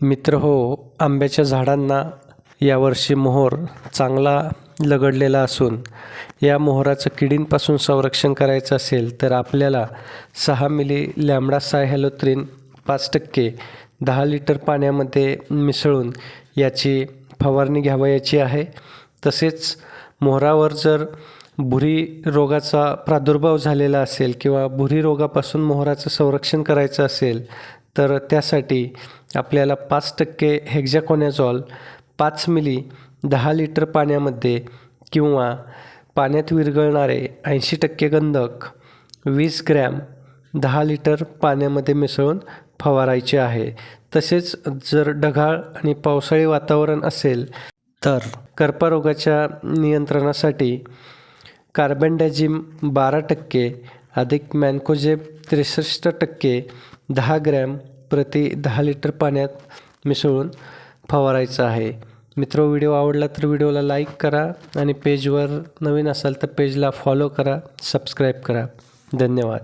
मित्र हो आंब्याच्या झाडांना यावर्षी मोहोर चांगला लगडलेला असून या मोहराचं किडींपासून संरक्षण करायचं असेल तर आपल्याला सहा मिली लॅमडा साय हॅलोत्रीन पाच टक्के दहा लिटर पाण्यामध्ये मिसळून याची फवारणी घ्यावयाची आहे. तसेच मोहरावर जर भुरी रोगाचा प्रादुर्भाव झालेला असेल किंवा भुरी रोगापासून मोहराचं संरक्षण करायचं असेल तर त्यासाठी आपल्याला पाच टक्के हेक्झॅकोनॅझॉल पाच मिली दहा लिटर पाण्यामध्ये किंवा पाण्यात विरघळणारे ऐंशी टक्के गंधक वीस ग्रॅम दहा लिटर पाण्यामध्ये मिसळून फवारायचे आहे. तसेच जर ढगाळ आणि पावसाळी वातावरण असेल तर कर्करोगाच्या नियंत्रणासाठी कार्बनडॅजिम बारा टक्के अधिक मॅन्कोजेब त्रेसष्ट टक्के दहा ग्रॅम प्रति दहा लिटर पाण्यात मिसळून फवारायचं आहे. मित्र व्हिडिओ आवडला तर व्हिडिओला लाईक करा आणि पेजवर नवीन असाल तर पेजला फॉलो करा सबस्क्राईब करा. धन्यवाद.